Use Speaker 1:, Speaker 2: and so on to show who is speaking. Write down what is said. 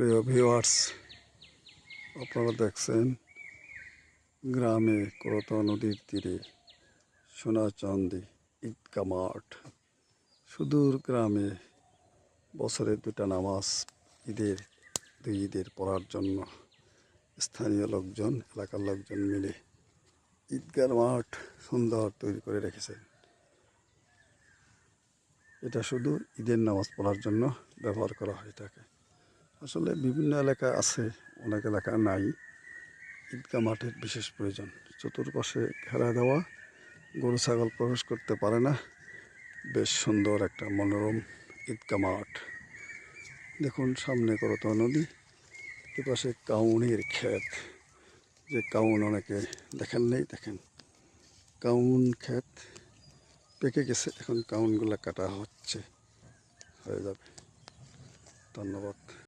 Speaker 1: প্রিয় ভিউয়ার্স আপনারা দেখছেন গ্রামে করতা নদীর তীরে সোনাচান্দি ঈদগা মাঠ। সুদূর গ্রামে বছরে দুটা নামাজ ঈদের, দুই ঈদের পড়ার জন্য স্থানীয় লোকজন, এলাকার লোকজন মিলে ঈদগার মাঠ সুন্দর তৈরি করে রেখেছেন। এটা শুধু ঈদের নামাজ পড়ার জন্য ব্যবহার করা হয় থাকে আসলে বিভিন্ন এলাকা আছে, অনেক এলাকা নাই। ঈদগাহ মাঠের বিশেষ প্রয়োজন। চতুর্পাশে ঘেরা দেওয়া গরু, ছাগল প্রবেশ করতে পারে না। বেশ সুন্দর একটা মনোরম ঈদগাহ মাঠ। দেখুন সামনে করতো নদী, এপাশে কাউনের ক্ষেত। যে কাউন অনেকে দেখেন নেই, দেখেন। কাউন ক্ষেত পেকে গেছে, এখন কাউনগুলো কাটা হচ্ছে, হয়ে যাবে। ধন্যবাদ।